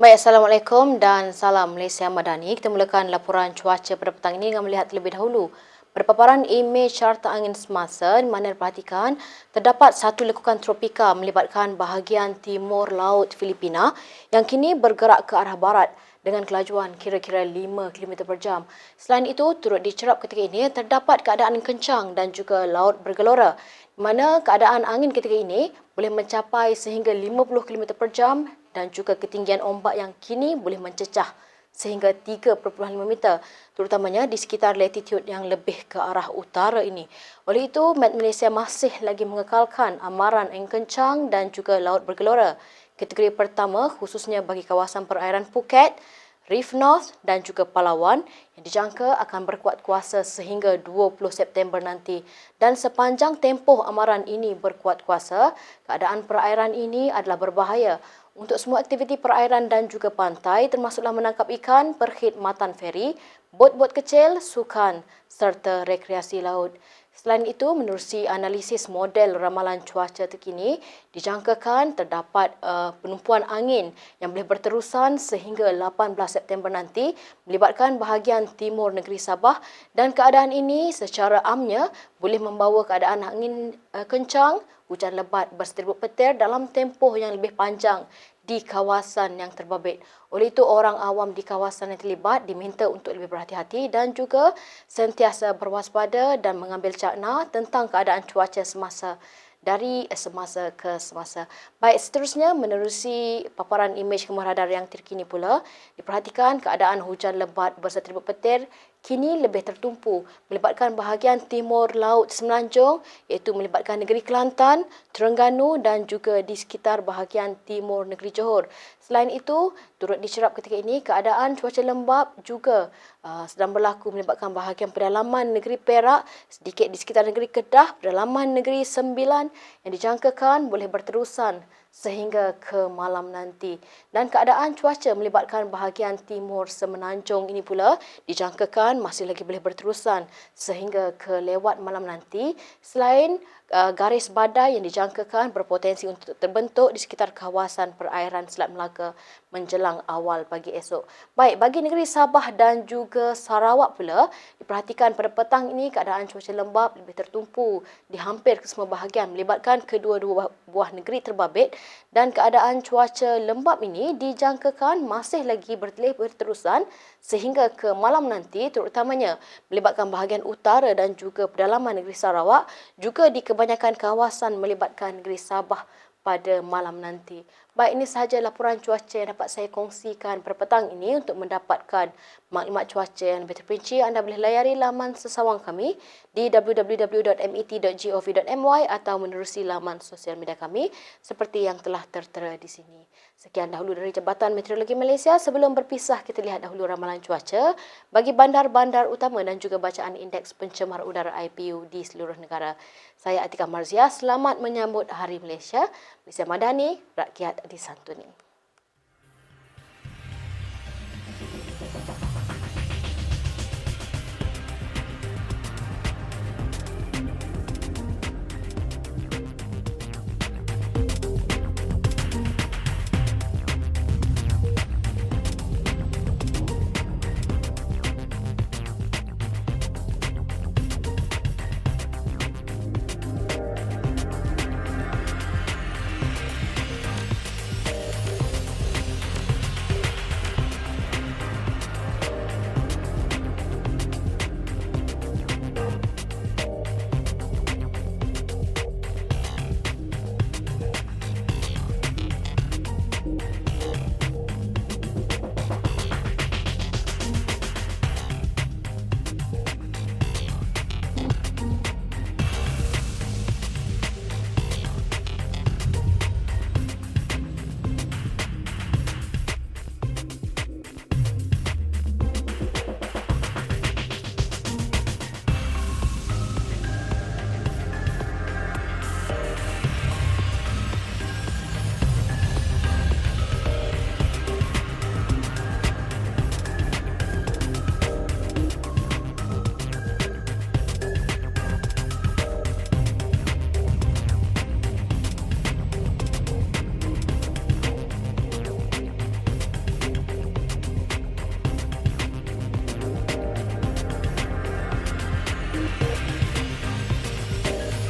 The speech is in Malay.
Baik, Assalamualaikum dan salam Malaysia Madani. Kita mulakan laporan cuaca pada petang ini dengan melihat terlebih dahulu Berpaparan imej carta angin semasa di mana diperhatikan terdapat satu lekukan tropika melibatkan bahagian timur laut Filipina yang kini bergerak ke arah barat dengan kelajuan kira-kira 5 km per jam. Selain itu, turut dicerap ketika ini terdapat keadaan kencang dan juga laut bergelora di mana keadaan angin ketika ini boleh mencapai sehingga 50 km per jam dan juga ketinggian ombak yang kini boleh mencecah sehingga 3.5 meter terutamanya di sekitar latitude yang lebih ke arah utara ini. Oleh itu, Met Malaysia masih lagi mengekalkan amaran angin kencang dan juga laut bergelora. Kategori pertama khususnya bagi kawasan perairan Phuket, Reef North dan juga Palawan yang dijangka akan berkuat kuasa sehingga 20 September nanti. Dan sepanjang tempoh amaran ini berkuat kuasa, keadaan perairan ini adalah berbahaya untuk semua aktiviti perairan dan juga pantai termasuklah menangkap ikan, perkhidmatan feri, bot-bot kecil, sukan serta rekreasi laut. Selain itu, menerusi analisis model ramalan cuaca terkini, dijangkakan terdapat uh, penumpuan angin yang boleh berterusan sehingga 18 September nanti melibatkan bahagian timur negeri Sabah dan keadaan ini secara amnya boleh membawa keadaan angin uh, kencang, hujan lebat berseterbut petir dalam tempoh yang lebih panjang di kawasan yang terbabit. Oleh itu, orang awam di kawasan yang terlibat diminta untuk lebih berhati-hati dan juga sentiasa berwaspada dan mengambil cakna tentang keadaan cuaca semasa dari semasa ke semasa. Baik, seterusnya menerusi paparan imej kemah radar yang terkini pula, diperhatikan keadaan hujan lebat bersetribut petir kini lebih tertumpu melibatkan bahagian timur laut semenanjung iaitu melibatkan negeri Kelantan, Terengganu dan juga di sekitar bahagian timur negeri Johor. Selain itu, turut dicerap ketika ini keadaan cuaca lembap juga uh, sedang berlaku melibatkan bahagian pedalaman negeri Perak, sedikit di sekitar negeri Kedah, pedalaman negeri Sembilan yang dijangkakan boleh berterusan sehingga ke malam nanti. Dan keadaan cuaca melibatkan bahagian timur semenanjung ini pula dijangkakan masih lagi boleh berterusan sehingga ke lewat malam nanti. Selain uh, garis badai yang dijangkakan berpotensi untuk terbentuk di sekitar kawasan perairan Selat Melaka menjelang awal pagi esok. Baik, bagi negeri Sabah dan juga Sarawak pula, diperhatikan pada petang ini keadaan cuaca lembap lebih tertumpu di hampir semua bahagian melibatkan kedua-dua buah negeri terbabit dan keadaan cuaca lembap ini dijangkakan masih lagi bertelih berterusan sehingga ke malam nanti terutamanya melibatkan bahagian utara dan juga pedalaman negeri Sarawak juga di kebanyakan kawasan melibatkan negeri Sabah pada malam nanti. Baik, ini sahaja laporan cuaca yang dapat saya kongsikan pada petang ini untuk mendapatkan maklumat cuaca yang lebih terperinci. Anda boleh layari laman sesawang kami di www.met.gov.my atau menerusi laman sosial media kami seperti yang telah tertera di sini. Sekian dahulu dari Jabatan Meteorologi Malaysia. Sebelum berpisah, kita lihat dahulu ramalan cuaca bagi bandar-bandar utama dan juga bacaan indeks pencemar udara IPU di seluruh negara. Saya Atika Marzia, selamat menyambut Hari Malaysia. Malaysia Madani, rakyat disantuni.